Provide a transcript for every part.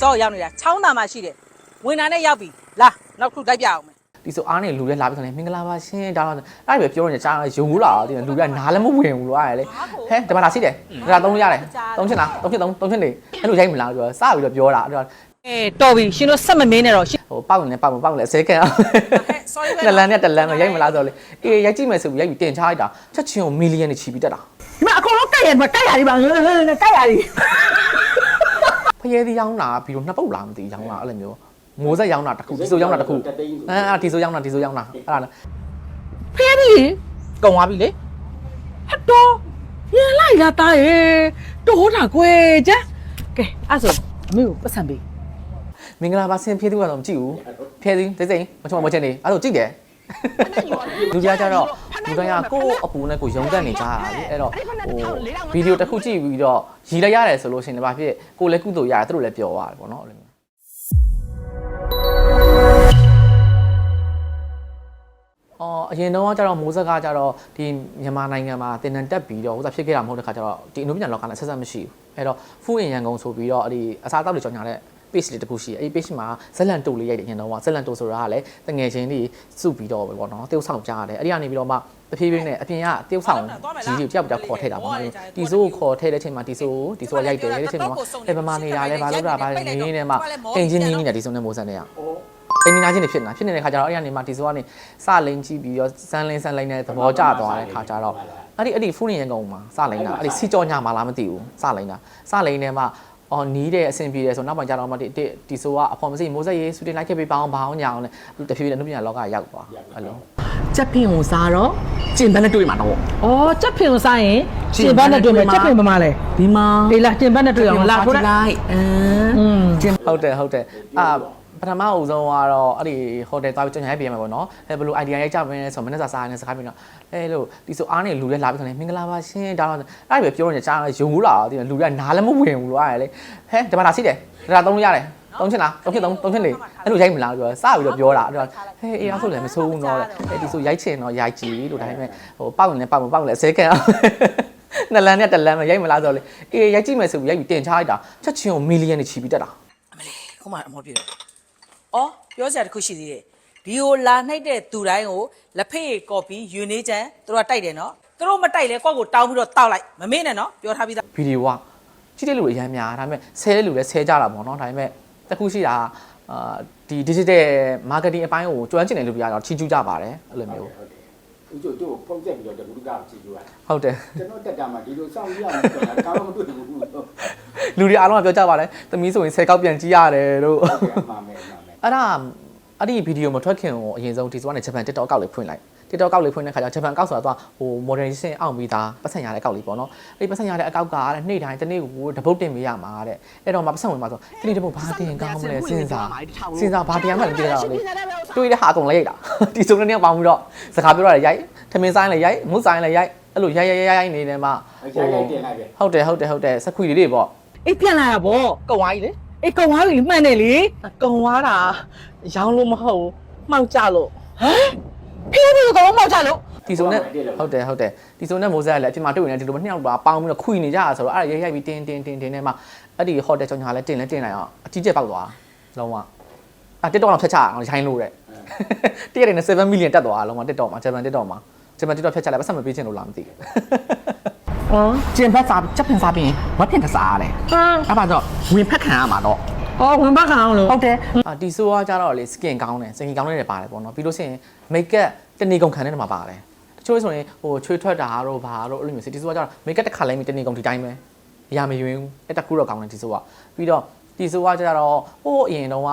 စောရောက်နေတာချောင်းသာမှာရှိတယ်ဝင်တာနဲ့ရောက်ပြီလာနောက်ခုလိုက်ပြအောင်မယ်ဒီဆိုအားနဲ့လူတွေလာပြီးဆိုရင်မင်္ဂလာပါရှင်ဒါတော့အဲ့ဒါပဲပြောနေကြကြားရုံဘူးလာတော့ဒီလူတွေကနားလည်းမဝင်ဘူးလို့အားရလေဟဲ့ဒီမှာလာရှိတယ်ဒါသုံးလို့ရတယ်သုံးချင်လားသုံးချင်သုံးသုံးချင်နေအဲ့လိုရိုက်မလားပြောစပြီးတော့ပြောတာအဲ့တော့အေးတော်ပြီရှင်တို့ဆက်မမင်းနဲ့တော့ရှင်ဟိုပေါက်နေပေါက်မပေါက်လဲအစဲကန်အောင် sorry ပဲနလန်နဲ့တလန်နဲ့ရိုက်မလားဆိုလေအေးရိုက်ကြည့်မယ်ဆိုပြီးရိုက်ပြီးတင်ချလိုက်တာချက်ချင်းကိုမီလီယံနဲ့ချီပြီးတက်တာဒီမှာအကုန်လုံးကြိုက်ရမှာကြိုက်ရဒီမှာငငငကြိုက်ရဒီဖ ရဲသီးရောင်းတာပြီးတော့နှစ်ပုတ်လာမသိရောင်းတာအဲ့လိုမျိုးမိုးဆက်ရောင်းတာတစ်ခုဒီဆိုရောင်းတာတစ်ခုအဲအဲ့ဒီဆိုရောင်းတာဒီဆိုရောင်းတာအဲ့ဒါလည်းဖဲပြီကုံသွားပြီလေဟတ်တော့ရန်လိုက်လာတာရေတိုးတာကွယ်ကြကဲအဲ့ဆိုအမေကိုပတ်စံပေးမင်္ဂလာပါဆင်ပြေးသူကတော့မကြည့်ဘူးဖဲသီးဒိစိမ့်မချုံမချင်နေအဲ့လိုကြည့်တယ်လူကြီးကကြတော့ လူတိုင်းကကိုယ့်အပူနဲ့ကိုယ်ရုံးကန်နေကြတာလေအဲ့တော့ဟိုဗီဒီယိုတစ်ခုကြည့်ပြီးတော့ရီလိုက်ရတယ်ဆိုလို့ရှိရင်လည်းဘာဖြစ်ကိုယ်လည်းကုသိုလ်ရတယ်သူတို့လည်းပျော်ရတယ်ပေါ့နော်အဲ့လိုမျိုးအော်အရင်တော့ကကျတော့မိုးဆက်ကကျတော့ဒီမြန်မာနိုင်ငံမှာတင်နန်တက်ပြီးတော့ဟိုစားဖြစ်ခဲ့တာမဟုတ်တဲ့ခါကျတော့ဒီအနုပညာလောကနဲ့ဆက်ဆက်မရှိဘူးအဲ့တော့ဖူးရင်ရန်ကုန်ဆိုပြီးတော့အဲ့ဒီအစားအသောက်တွေကြောင်ညာတဲ့ page လေးတစ်ခုရှိတယ်အဲ့ဒီ page မှာဇက်လန်တိုလေးရိုက်တယ်အရင်တော့ကဇက်လန်တိုဆိုတာကလည်းတငယ်ချင်းတွေစုပြီးတော့ပဲပေါ့နော်တယောက်ဆောင်ကြားရတယ်အဲ့ဒီကနေပြီးတော့မှတဖြည်းဖြည်းနဲ့အပြင်ကတယောက်ဆောင်ကြီးကိုကြောက်ကြောက်ခေါ်ထည့်တာပေါ့နော်တီဆိုးကိုခေါ်ထည့်တဲ့အချိန်မှာတီဆိုးကိုတီဆိုးရိုက်တယ်အဲ့ဒီအချိန်မှာအဲ့ပမာနေတာလဲဘာလို့လဲဘာလဲနေနေမှာတင်ချင်းနီးနေတာတီဆိုးနဲ့မိုးဆန်နဲ့ရအင်းနီနာချင်းနေဖြစ်နေတာဖြစ်နေတဲ့ခါကျတော့အဲ့ဒီကနေမှတီဆိုးကနေစလိန်ကြည့်ပြီးတော့စမ်းလင်းစမ်းလိန်တဲ့သဘောကျသွားတဲ့ခါကျတော့အဲ့ဒီအဲ့ဒီဖူးနေရန်ကုန်မှာစလိန်တာအဲ့ဒီစီကြောညမှာလားမသိဘူးစလိန်တာစလိန်ထဲမှာ အော်နီးတဲ့အဆင်ပြေတယ်ဆိုနောက်ပိုင်းကျတော့မှဒီဒီဆိုကအဖော်မစိမိုးဆက်ရေးစူတင်လိုက်ခဲ့ပြီးပေါင်းပေါင်းညာအောင်လေတဖြည်းဖြည်းနဲ့နှုတ်ပြန်လောကရောက်သွားအဲ့လိုကြက်ဖင်ကိုစားတော့ကျင်ဘက်နဲ့တွေ့မှာတော့ဩကြက်ဖင်ကိုစားရင်ကျင်ဘတ်နဲ့တွေ့မယ်ကြက်ဖင်ပမာလဲဒီမှာအေးလားကျင်ဘတ်နဲ့တွေ့အောင်လာထိုးလိုက်အင်းอืมဟုတ်တယ်ဟုတ်တယ်အာ ပထမအဦးဆုံးကတော့အဲ့ဒီဟိုတယ်သွားပြီးကြောင်ရိုက်ပြရမှာပေါ့နော်အဲဘယ်လို idea ရိုက်ကြမလဲဆိုတော့မနေ့ကစားနေစကားပြီးတော့အဲလို့ဒီဆိုအားနေလူတွေလာပြီးဆိုရင်မင်္ဂလာပါရှင်ဒါတော့အဲ့ဒါပဲပြောနေကြရုံဘူးလာတော့ဒီလူတွေကနားလည်းမဝင်ဘူးလို့အားရလေဟဲဒီမှာလာရှိတယ်ဒါသုံးလို့ရတယ်သုံးချင်လားသုံးချင်သုံးသုံးချင်လေအဲ့လိုရိုက်မလားပြောစပြီးတော့ပြောတာအဲ့တော့ဟဲအေးအဲ့ဆိုလည်းမဆိုးဘူးတော့တဲ့အဲဒီဆိုရိုက်ချင်တော့ရိုက်ကြည့်လို့ဒါပေမဲ့ဟိုပောက်နေပောက်မပောက်လည်းအစဲခံအောင်နှစ်လမ်းနဲ့တစ်လမ်းနဲ့ရိုက်မလားဆိုတော့လေအေးရိုက်ကြည့်မယ်ဆိုပြီးရိုက်ပြီးတင်ချလိုက်တာချက်ချင်းကိုမီလီယံနဲ့ချီပြီးတက်တာအမလေးခုမှအမောပြေတော့ အော်ပြောစရာတစ်ခုရှိသေးတယ်ဒီကိုလာနှိုက်တဲ့သူတိုင်းကိုလက်ဖေးကော်ပီယူနေချန်သူတို့ကတိုက်တယ်နော်သူတို့မတိုက်လဲကိုယ့်ကိုတောင်းပြီးတော့တောက်လိုက်မမေ့နဲ့နော်ပြောထားပြီးသားဗီဒီယိုကကြည့်တဲ့လူတွေအများများဒါပေမဲ့ဆဲတဲ့လူလည်းဆဲကြတာပေါ့နော်ဒါပေမဲ့တစ်ခုရှိတာအာဒီ digital marketing အပိုင်းကိုကျွမ်းကျင်တဲ့လူတွေကတော့ချီးကျူးကြပါတယ်အဲ့လိုမျိုးဦးကျိုးတို့ဖုန်းဆက်ပြီးတော့တကူကကြည့်ကြရဟုတ်တယ်ကျွန်တော်တက်တာမှာဒီလိုစောင့်ရအောင်ဆိုတာကောင်းမတွေ့ဘူးဟုတ်ကဲ့လူတွေအားလုံးကပြောကြပါတယ်သမီးဆိုရင်10ကောက်ပြန်ကြည့်ရတယ်တို့အမှန်ပဲအမှန်ပဲ အဲ့ဒါအဲ့ဒီဗီဒီယိုမထွက်ခင်ကိုအရင်ဆုံးဒီဆိုကနေဂျပန် TikTok အကောက်လေးဖွင့်လိုက် TikTok အကောက်လေးဖွင့်တဲ့ခါကျဂျပန်အကောက်ဆိုတာတော့ဟို moderation အောင်ပြီးသားပတ်စံရတဲ့အကောက်လေးပေါ့နော်အဲ့ဒီပတ်စံရတဲ့အကောက်ကတဲ့နေ့တိုင်းတစ်နေ့ကိုတပုတ်တင်ပေးရမှာတဲ့အဲ့တော့မှပတ်စံဝင်မှာဆိုဒီနေ့တပုတ်ဘာတင်ကောင်းမလဲစဉ်းစားစဉ်းစားဘာတရားမှလည်းမသိကြတော့လေတွေးတဲ့ဟာအကုန်လိုက်ရိုက်တာဒီစုံတဲ့နေ့ပေါင်းပြီးတော့စကားပြောရတယ်ရိုက်ထမင်းဆိုင်လည်းရိုက်မုတ်ဆိုင်လည်းရိုက်အဲ့လိုရိုက်ရိုက်ရိုက်ရိုက်နေတယ်မှာရိုက်ရိုက်တင်လိုက်ပဲဟုတ်တယ်ဟုတ်တယ်ဟုတ်တယ်စခွေလေးတွေပေါ့အေးပြန်လာတာဗောကုံသွားပြီလေ အေးကုံသွားပြီမှန်တယ်လေကုံသွားတာရောင်းလို့မဟုတ်ဘူးမှောက်ကြလို့ဖေးပြီးတော့မောက်ချလို့ဒီစုံနဲ့ဟုတ်တယ်ဟုတ်တယ်ဒီစုံနဲ့မိုးဆက်ကလည်းအပြင်မှာတွေ့နေတယ်ဒီလိုနှစ်ယောက်ပါပေါင်းပြီးတော့ခွေနေကြတာဆိုတော့အဲ့ဒါရိုက်ရိုက်ပြီးတင်းတင်းတင်းတင်းနဲ့မှအဲ့ဒီဟိုတယ်ကြောင်ညာလည်းတင်လည်းတင်လိုက်အောင်အကြီးကျယ်ပေါက်သွားလုံးဝအာ TikTok တော့ဖျက်ချအောင်ရိုင်းလို့တဲ့တရက်နဲ့7 million တက်သွားလုံးဝ TikTok မှာဂျပန် TikTok မှာဂျပန် TikTok ဖျက်ချလိုက်ပတ်စံမပေးချင်လို့လားမသိဘူး ဟောကျင်ဖက်စားချက်ဖင်စားပြီးဝက်ဖင်တစားရတယ်ဟမ်အဲ့ပါတော့ဝင်ဖက်ခံရမှာတော့ဟောဝင်ပတ်ခံအောင်လို့ဟုတ်တယ်အာဒီဆိုကကြတော့လေ skin ကောင်းတယ် skin ကောင်းနေတယ်ပါတယ်ပေါ့နော်ပြီးလို့ရှိရင် makeup တနေကုန်ခံတဲ့နေမှာပါတယ်တချို့ဆိုရင်ဟိုချွေးထွက်တာတော့ဘာတော့အဲ့လိုမျိုးစီဒီဆိုကကြတော့ makeup တစ်ခါလိုက်ပြီးတနေကုန်ဒီတိုင်းပဲအရာမယွင်းဘူးအဲ့တကူတော့ကောင်းတယ်ဒီဆိုကပြီးတော့ ဒီဆိုကကြတော့ဟိုအရင်တော့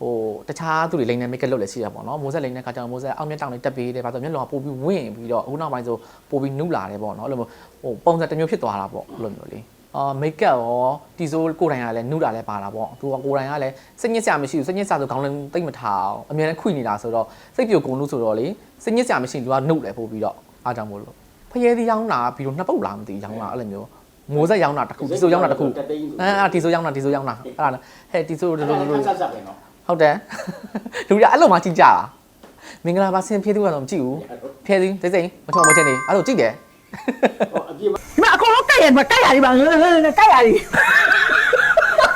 ဟိုတခြားသူတွေလိမ့်နေ makeup လုပ်လဲရှိရပါတော့မိုးဆက်လိမ့်တဲ့ခါကျတော့မိုးဆက်အောက်မျက်တောင်လေးတက်ပေးတယ်ဘာလို့မျက်လုံးကပိုပြီးဝင့်ပြီးတော့အခုနောက်ပိုင်းဆိုပိုပြီးနုလာတယ်ပေါ့နော်အဲ့လိုမျိုးဟိုပုံစံတစ်မျိုးဖြစ်သွားတာပေါ့အဲ့လိုမျိုးလေးအာမိတ်ကပ်ရောတီဆိုကိုယ်တိုင်ကလည်းနုတာလည်းပါတာပေါ့သူကကိုယ်တိုင်ကလည်းစိတ်ညစ်စရာမရှိဘူးစိတ်ညစ်စရာဆိုခေါင်းလည်းတိတ်မထားအောင်အများနဲ့ခွိနေတာဆိုတော့စိတ်ပြိုကုန်လို့ဆိုတော့လေစိတ်ညစ်စရာမရှိရင်သူကနုတယ်ပို့ပြီးတော့အားကြောင့်မို့လို့ဖရဲသီးရောင်းတာပြီးတော့နှစ်ပုတ်လားမသိရောင်းတာအဲ့လိုမျိုး မိုးဆက်ရောင်းတာတစ်ခုတီဆိုရောင်းတာတစ်ခုအဲအဲ့တီဆိုရောင်းတာတီဆိုရောင်းတာအဲ့ဒါဟဲ့တီဆိုတို့တို့တို့ဆက်ဆက်ပဲနော်ဟုတ်တယ်လူတွေအဲ့လိုမှကြည့်ကြတာမင်္ဂလာပါဆင်ပြေးသူကတော့မကြည့်ဘူးဖဲသီးဒိစိမ့်မချုံမချင်နေအဲ့လိုကြည့်တယ်ဟောအပြည့်ဒီမှာအကုန်လုံးကြိုက်ရမှာကြိုက်ရဒီမှာငငကြိုက်ရဒီ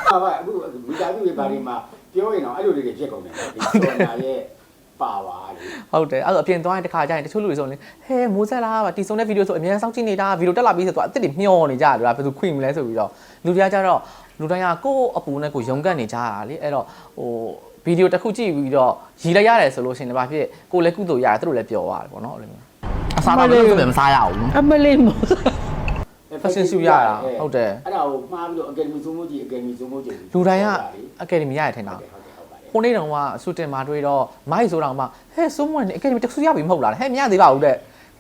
ပါပါအခုမိသားရာသူတွေဘာတွေမှာပြောရင်တော့အဲ့လိုတွေဖြစ်ကုန်တယ်ဒီကျော်ညာရဲ့ ပါဝါလေဟုတ်တယ်အဲ့တော့အပြင်သွားရင်တစ်ခါကျရင်တချို့လူတွေဆိုရင်ဟဲမိုးဆက်လားပါတီဆုံးတဲ့ဗီဒီယိုဆိုအများကြီးစောင့်ကြည့်နေတာဗီဒီယိုတက်လာပြီးဆိုတော့အစ်စ်တွေမျောနေကြတယ်ဗျာဘယ်သူခွင့်မလဲဆိုပြီးတော့လူတွေကကြတော့လူတိုင်းကကိုယ့်အပူနဲ့ကိုယ်ရုံကတ်နေကြတာလေအဲ့တော့ဟိုဗီဒီယိုတစ်ခုကြည့်ပြီးတော့ရီလိုက်ရတယ်ဆိုလို့ရှိရင်လည်းဘာဖြစ်ကိုယ်လည်းကုသိုလ်ရတယ်သူတို့လည်းပျော်ရတယ်ပေါ့နော်အဲ့လိုမျိုးအစားတော့ဘယ်လိုမှမစားရဘူးအမလေးမိုး fashion shoot ရတာဟုတ်တယ်အဲ့ဒါကိုမှားပြီးတော့အကယ်ဒမီစိုးမိုးကြီးအကယ်ဒမီစိုးမိုးကြီးလူတိုင်းကအကယ်ဒမီရရထင်တာဟုတ်တယ်ဟုတ်ပါတယ် ဟိုနေ့တုန်းကဆူတင်မှာတွေ့တော့မိုက်ဆိုတော့မှဟဲ့စိုးမွန်အကယ်ဒမီတစ်ခုရပြီမဟုတ်လားဟဲ့မရသေးပါဘူးတဲ့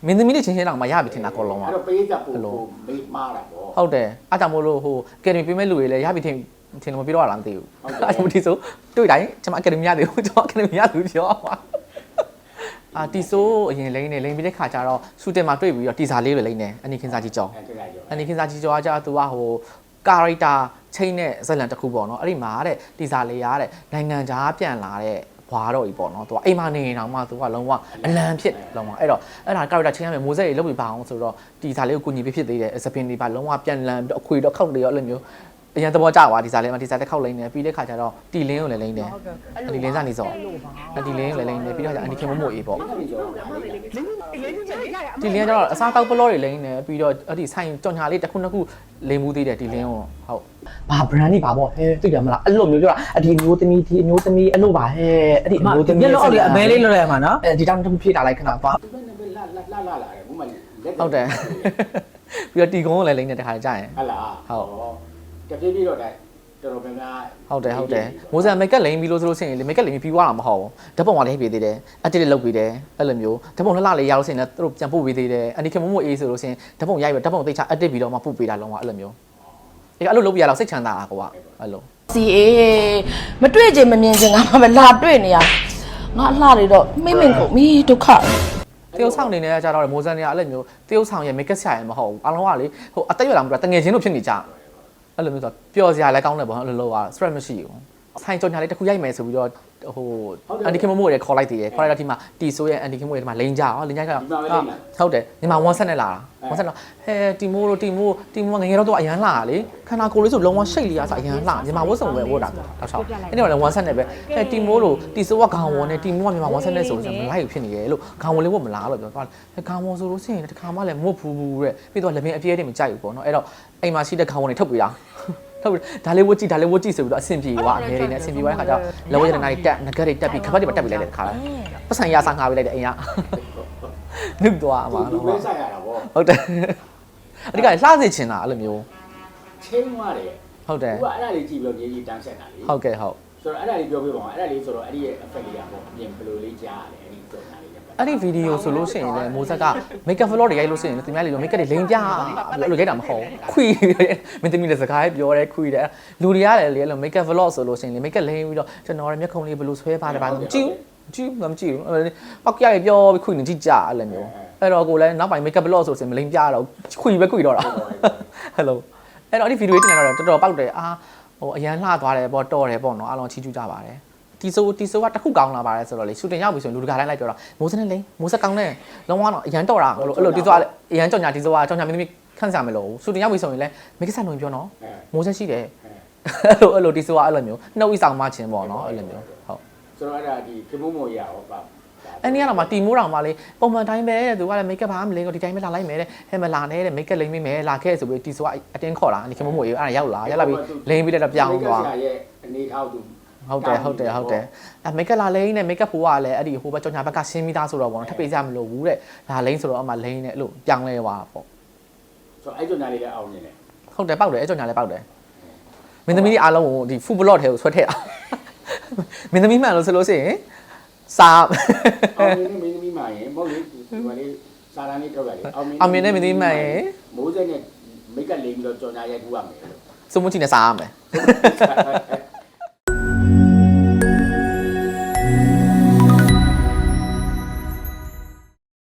မင်းသမီးလေးချင်းချင်းတောင်မှရပြီထင်တာကောလုံးကအဲ့တော့ပေးကပ်ပို့ပို့မေးမှားတာပေါ့ဟုတ်တယ်အားကြောင့်မို့လို့ဟိုအကယ်ဒမီပေးမဲ့လူတွေလည်းရပြီထင်ထင်လို့မပြောတော့လားမသိဘူးအားကြောင့်ဒီဆိုတွေ့တိုင်းကျွန်မအကယ်ဒမီရသေးဘူးကျွန်မအကယ်ဒမီရသူပြောပါအာတီဆိုအရင်လိမ့်နေလိမ့်ပြီးတဲ့ခါကျတော့ဆူတင်မှာတွေ့ပြီးတော့တီစာလေးတွေလိမ့်နေအနီခင်စာကြီးကြောင်းအဲ့ဒါကြောင့်အနီခင်စာကြီးကြောကကြာသူကဟို ကာရိုက်တာချိန်နဲ့ဇက်လန်တစ်ခုပေါ့နော်အဲ့ဒီမှာတဲ့တီစာလေးရတဲ့နိုင်ငံခြားပြန်လာတဲ့ဘွာတော့ကြီးပေါ့နော်သူကအိမ်မနေရင်တော့မှသူကလုံးဝအလံဖြစ်လုံးဝအဲ့တော့အဲ့ဒါကာရိုက်တာချိန်ရမယ်မိုးစက်ကြီးလုပ်ပြီးပါအောင်ဆိုတော့တီစာလေးကိုကူညီပေးဖြစ်သေးတယ်စပင်တွေပါလုံးဝပြန်လန်ပြီးတော့အခွေတော့ခောက်တွေရောအဲ့လိုမျိုး အရင်သဘောကျသွားဒီစာလေးမှာဒီစာတစ်ခေါက်လိမ့်နေပြီးတဲ့ခါကျတော့တီလင်းကိုလည်းလိမ့်တယ်တီလင်းစနေစောတီလင်းကိုလည်းလိမ့်တယ်ပြီးတော့အနီခင်မမို့အေးပေါ့အဲ့ဒီကြောင့်ဒါလေးဒီလင်းကကျတော့အစားတောက်ပလောတွေလိမ့်နေပြီးတော့အဲ့ဒီဆိုင်ကြောင်ညာလေးတစ်ခုနှစ်ခုလိမ်မှုသေးတယ်ဒီလင်းကိုဟုတ်ဘာ brand နေပါပေါ့ဟဲသိတယ်မလားအဲ့လိုမျိုးပြောတာအဒီမျိုးသမီးဒီမျိုးသမီးအဲ့လိုပါဟဲအဲ့ဒီမမျိုးသမီးမျက်လုံးအောက်လေးအမဲလေးလွတ်ရမှာနော်အဲဒီတောင်တဖြည့်တာလိုက်ခဏသွားသူပဲနဲ့ပဲလာလာလာလာလာတယ်ဘုမလက်ဟုတ်တယ်ပြီးတော့တီကုန်းကိုလည်းလိမ့်နေတခါကြာရင်ဟုတ်လားတ ပြေးပြေးတော့တော်တော်များများဟုတ်တယ်ဟုတ်တယ်မိုးစံမိတ်ကပ်လိမ့်ပြီးလို့ဆိုလို့ရှိရင်လေမိတ်ကပ်လိမ့်ပြီးပြီးသွားတာမဟုတ်ဘူးဓာတ်ပုံကလည်းပြေးသေးတယ်အတစ်လေးလုတ်ပြီးတယ်အဲ့လိုမျိုးဓာတ်ပုံလှလှလေးရလို့ရှိရင်လည်းသူတို့ပြန်ပို့ပေးသေးတယ်အနီခင်မမို့အေးဆိုလို့ရှိရင်ဓာတ်ပုံရိုက်ပြီးဓာတ်ပုံသိချအတစ်ပြီးတော့မှပို့ပေးတာလုံးဝအဲ့လိုမျိုးဒီကအဲ့လိုလုပ်ပြရတော့စိတ်ချမ်းသာတာကွာအဲ့လိုစီအေးမတွေ့ခြင်းမမြင်ခြင်းကမှပဲလာတွေ့နေရငါအလှတွေတော့မိမ့်မိန်ကုန်မီဒုက္ခတရုတ်ဆောင်နေနေကြတော့မိုးစံတွေကအဲ့လိုမျိုးတရုတ်ဆောင်ရဲ့မိတ်ကပ်ဆရာရဲ့မဟုတ်ဘူးအလုံးကလေဟိုအသက်ရွယ်လာမှတော့တငယ်ချင်းတို့ဖြစ်နေကြ အဲ့လိုမျိုးဆိုပျော်စရာလည်းကောင်းတယ်ပေါ့အဲ့လိုလုပ်ရ stress မရှိဘူး ဆိုင်ကြောင်ညာလေးတစ်ခုရိုက်မယ်ဆိုပြီးတော့ဟိုအန်ဒီကင်မို့ရဲ့ခေါ်လိုက်သေးတယ်ခေါ်လိုက်တော့ဒီမှာတီဆိုရဲ့အန်ဒီကင်မို့ရဲ့ဒီမှာလိန်ကြအောင်လိန်ကြတော့ဟုတ်တယ်ဒီမှာ1ဆက်နဲ့လာတာ1ဆက်တော့ဟဲတီမိုတို့တီမိုတီမိုငငယ်တော့တော့အရန်လာလေခန္ဓာကိုယ်လေးဆိုလုံးဝရှိတ်လေးရဆိုအရန်လာမြန်မာဝတ်စုံပဲဝတ်တာတော့ဆောက်အဲ့တော့လည်း1ဆက်နဲ့ပဲဟဲတီမိုတို့တီဆိုကခေါင်ဝန်နဲ့တီမိုကမြန်မာ1ဆက်နဲ့ဆိုရင်မလိုက်ဖြစ်နေတယ်လို့ခေါင်ဝန်လေးဝတ်မလားလို့ပြောသွားတယ်ခေါင်ဝန်ဆိုလို့ရှိရင်တခါမှလည်းမဝတ်ဘူးဘူးတဲ့ပြီးတော့လည်းမင်းအပြဲတွေမကြိုက်ဘူးပေါ့နော်အဲ့တော့အိမ်မှာရှိတဲ့ခေါင်ဝန်တွေထုတ်ပေးတာ ဟုတ်ပြီဒါလေးဝတ်ကြည့်ဒါလေးဝတ်ကြည့်ဆိုပြီးတော့အဆင်ပြေွားအငယ်လေးနဲ့အဆင်ပြေွားတဲ့ခါကျတော့လောရတနာတွေတက်ငကက်တွေတက်ပြီးခပတ်တွေပါတက်ပြီးလိုက်တဲ့ခါလဲပတ်စံရစားငါပေးလိုက်တဲ့အိမ်ကနှုတ်သွားအမှာလူတော့ပဲဆိုင်ရတာပေါ့ဟုတ်တယ်အဓိကလှစေချင်တာအဲ့လိုမျိုးချင်းသွားတယ်ဟုတ်တယ်သူကအဲ့ဒါလေးကြည့်ပြီးတော့မြေကြီးတန်းဆက်တာလေဟုတ်ကဲ့ဟုတ်ဆိုတော့အဲ့ဒါလေးပြောပြပါဦးအဲ့ဒါလေးဆိုတော့အဲ့ဒီရဲ့ effect လေးကပေါ့အပြင်ဘယ်လိုလေးကြားရလဲ အဲ့ဒီကြော်ညာလေးလည်းအဲ့ဒီဗီဒီယိုဆိုလို့ရှိရင်လည်းမိုးဆက်က makeup vlog တွေရိုက်လို့ရှိရင်လည်းသူများလေးလို makeup တွေလိန်ပြအဲ့လိုရိုက်တာမဟုတ်ခွီမင်းသမီးလည်းစကားပြောတယ်ခွီတယ်လူတွေကလည်းလေအဲ့လို makeup vlog ဆိုလို့ရှိရင်လေ makeup လိန်ပြီးတော့ကျွန်တော်ရဲ့မျက်ခုံးလေးဘယ်လိုဆွဲပါတယ်ပါမကြည့်ကြည့်မကြည့်ဘူးပောက်ကြရပြောပြီးခွီနေကြည့်ကြအဲ့လိုမျိုးအဲ့တော့ကိုလည်းနောက်ပိုင်း makeup vlog ဆိုရင်မလိန်ပြတော့ခွီပဲခွီတော့တာဟယ်လိုအဲ့တော့အဲ့ဒီဗီဒီယိုတင်လာတော့တော်တော်ပောက်တယ်အာဟိုအရန်လှသွားတယ်ပေါ့တော်တယ်ပေါ့နော်အားလုံးချီးကျူးကြပါတယ် တီဆိုတီဆိုကတစ်ခုကောင်းလာပါတယ်ဆိုတော့လေရှူတင်ရောက်ပြီဆိုရင်လူတကာတိုင်းလိုက်ပြောတာမိုးစနဲ့လိန်မိုးဆက်ကောင်းတဲ့လုံးဝတော့အရန်တော်တာအဲ့လိုအဲ့လိုတီဆိုကအရန်ကြောင်ညာတီဆိုကကြောင်ညာမင်းသမီးခန့်စားမလို့ရှူတင်ရောက်ပြီဆိုရင်လည်းမိတ်ကဆန်လုံးပြောနော်အဲမိုးဆက်ရှိတယ်အဲ့လိုအဲ့လိုတီဆိုကအဲ့လိုမျိုးနှုတ်ဤဆောင်မချင်းပေါ့နော်အဲ့လိုမျိုးဟုတ်ဆိုတော့အဲ့ဒါဒီခင်မုံမော်ရရောပါအဲ့ဒီကတော့မှတီမိုးတော်မှလေပုံမှန်တိုင်းပဲတဲ့သူကလည်းမိတ်ကပ်ဘာမလိန်ကိုဒီတိုင်းပဲလာလိုက်မယ်တဲ့ဟဲ့မလာနဲ့တဲ့မိတ်ကပ်လိန်မိမယ်လာခဲ့ဆိုပြီးတီဆိုကအတင်းခေါ်လာဒီခင်မမို့ရေအဲ့ဒါရောက်လာရောက်လာပြီးလိန်ပြီးတော့ပြောင်းသွားဆရာရဲ့အနေထောက်သူ ဟုတ်တယ်ဟုတ်တယ်ဟုတ်တယ်အဲမိတ်ကပ်လာလိန်နဲ့မိတ်ကပ်ဖိုးကလည်းအဲ့ဒီဟိုဘက်ကြောင်ညာဘက်ကရှင်းပြီးသားဆိုတော့ပေါ့နော်ထပ်ပေးကြမလို့ဘူးတဲ့ဒါလိန်ဆိုတော့အမှလိန်နဲ့အဲ့လိုပြောင်းလဲသွားပေါ့ဆိုတော့အဲ့ကြော်ညာလေးလည်းအောင်နေတယ်ဟုတ်တယ်ပောက်တယ်အဲ့ကြောင်ညာလည်းပောက်တယ်မင်းသမီးတွေအားလုံးကိုဒီဖူဘလော့ထဲကိုဆွဲထည့်တာမင်းသမီးမှန်လို့ဆိုလို့ရှိရင်စာအောင်နေမင်းသမီးမှရင်မဟုတ်လေဒီကလေးစာရန်လေးထုတ်လိုက်လေအောင်အမင်းနဲ့မင်းသမီးမှန်ရင်မိုးစက်နဲ့မိတ်ကလေးပြီးတော့ကြော်ညာရိုက်ကူရမယ်လို့စုံမချီနဲ့စားရမယ်